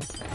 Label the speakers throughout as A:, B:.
A: Thank you.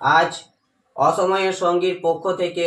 A: আজ অসময়ের সঙ্গীর পক্ষ থেকে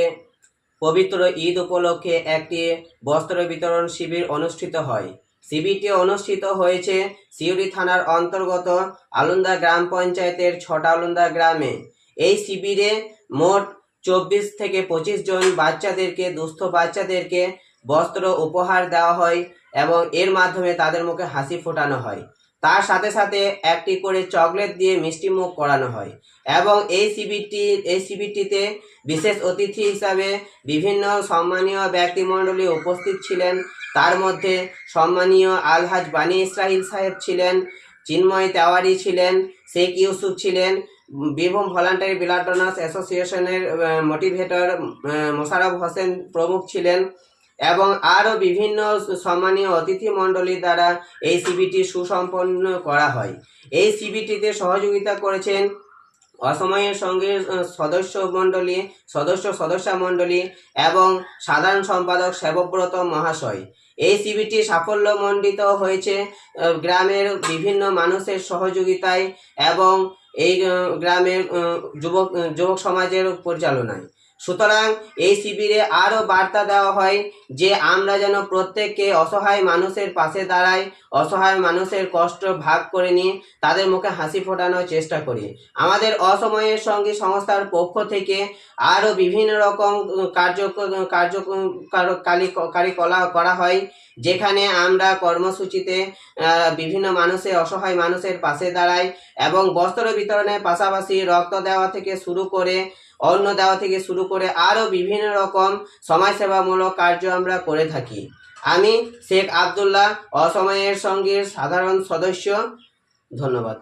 A: পবিত্র ঈদ উপলক্ষে একটি বস্ত্র বিতরণ শিবির অনুষ্ঠিত হয়। শিবিরটি অনুষ্ঠিত হয়েছে সিউড়ি থানার অন্তর্গত আলুন্দা গ্রাম পঞ্চায়েতের ছটা আলুন্দা গ্রামে। এই শিবিরে মোট চব্বিশ থেকে পঁচিশ জন বাচ্চাদেরকে, দুস্থ বাচ্চাদেরকে বস্ত্র উপহার দেওয়া হয় এবং এর মাধ্যমে তাদের মুখে হাসি ফোটানো হয়। তার সাথে সাথে একটি করে চকলেট দিয়ে মিষ্টি মুখ করানো হয় এবং এই শিবিরটি এই শিবিরটিতে বিশেষ অতিথি হিসাবে বিভিন্ন সম্মানীয় ব্যক্তিমণ্ডলী উপস্থিত ছিলেন। তার মধ্যে সম্মানীয় আলহাজ বানী ইসরাহিল সাহেব ছিলেন, চিন্ময় তেওয়ারি ছিলেন, শেখ ইউসুফ ছিলেন, বীরভূম ভলান্টারি ব্লাড ডোনার্স অ্যাসোসিয়েশনের মোটিভেটর মোশারফ হোসেন প্রমুখ ছিলেন। এবং আরও বিভিন্ন সম্মানীয় অতিথি মণ্ডলী দ্বারা এই শিবিরটি সুসম্পন্ন করা হয়। এই শিবিরটিতে সহযোগিতা করেছেন অসময়ের সঙ্গে সদস্য মণ্ডলী, সদস্য সদস্যা মণ্ডলী এবং সাধারণ সম্পাদক সেবব্রত মহাশয়। এই শিবিরটি সাফল্যমণ্ডিত হয়েছে গ্রামের বিভিন্ন মানুষের সহযোগিতায় এবং এই গ্রামের যুবক যুবক সমাজের পরিচালনায়। সুতরাং এই শিবিরে আরও বার্তা দেওয়া হয় যে আমরা যেন প্রত্যেককে অসহায় মানুষের পাশে দাঁড়াই, অসহায় মানুষের কষ্ট ভাগ করে নিয়ে তাদের মুখে হাসি ফোটানোর চেষ্টা করি। আমাদের অসময়ের সঙ্গে সংস্থার পক্ষ থেকে আরও বিভিন্ন রকম কার্য কারিকলা করা হয়, যেখানে আমরা কর্মসূচিতে বিভিন্ন মানুষের অসহায় মানুষের পাশে দাঁড়াই এবং বস্ত্র বিতরণের পাশাপাশি রক্ত দেওয়া থেকে শুরু করে অন্ন দেওয়া থেকে শুরু করে আরও বিভিন্ন রকম সমাজসেবামূলক কার্য আমরা করে থাকি। আমি শেখ আবদুল্লাহ অসময়ের সঙ্গে সাধারণ সদস্য, ধন্যবাদ।